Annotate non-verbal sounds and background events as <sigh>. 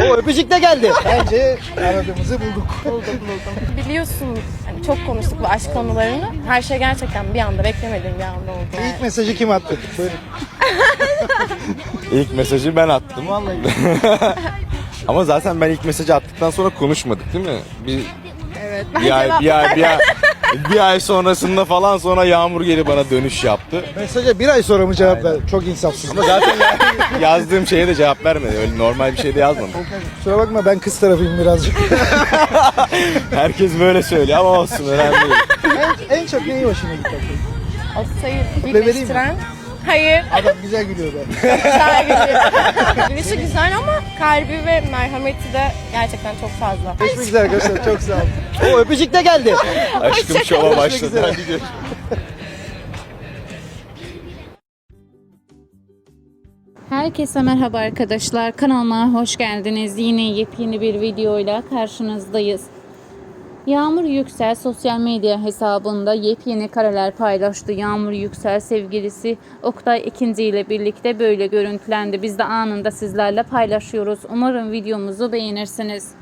O öpücük de geldi. Bence aradığımızı bulduk. Buldum buldum. Biliyorsun hani çok konuştuk bu aşk konularını. Her şey gerçekten bir anda beklemediğim bir anda oldu. İlk mesajı kim attı? Buyurun. İlk mesajı ben attım. Vallahi. Ama zaten ben ilk mesajı attıktan sonra konuşmadık değil mi? Bir, Evet. Ben bir ay, bir ay, bir ay, bir ay sonrasında falan sonra Yağmur geri bana dönüş yaptı. Mesaja bir ay sonra mı cevap ver? Çok insafsız. Ama zaten ya- <laughs> yazdığım şeye de cevap vermedi. Öyle normal bir şey de yazmadım. Kusura bakma ben kız tarafıyım birazcık. <laughs> Herkes böyle söylüyor ama olsun önemli değil. en, en çok neyi hoşuna gitti? o sayı vereyim mi? birleştiren. Hayır. Adam güzel gülüyor be. Güzel gülüyor. <laughs> Gülüşü güzel ama kalbi ve merhameti de gerçekten çok fazla. Görüşmek üzere arkadaşlar çok sağ olun. O öpücük de geldi. Aşkım şova başladı. Hadi. Herkese merhaba arkadaşlar. Kanalıma hoş geldiniz. Yine yepyeni bir videoyla karşınızdayız. Yağmur Yüksel sosyal medya hesabında yepyeni kareler paylaştı. Yağmur Yüksel sevgilisi Oktay ikinci ile birlikte böyle görüntülendi. Biz de anında sizlerle paylaşıyoruz. Umarım videomuzu beğenirsiniz.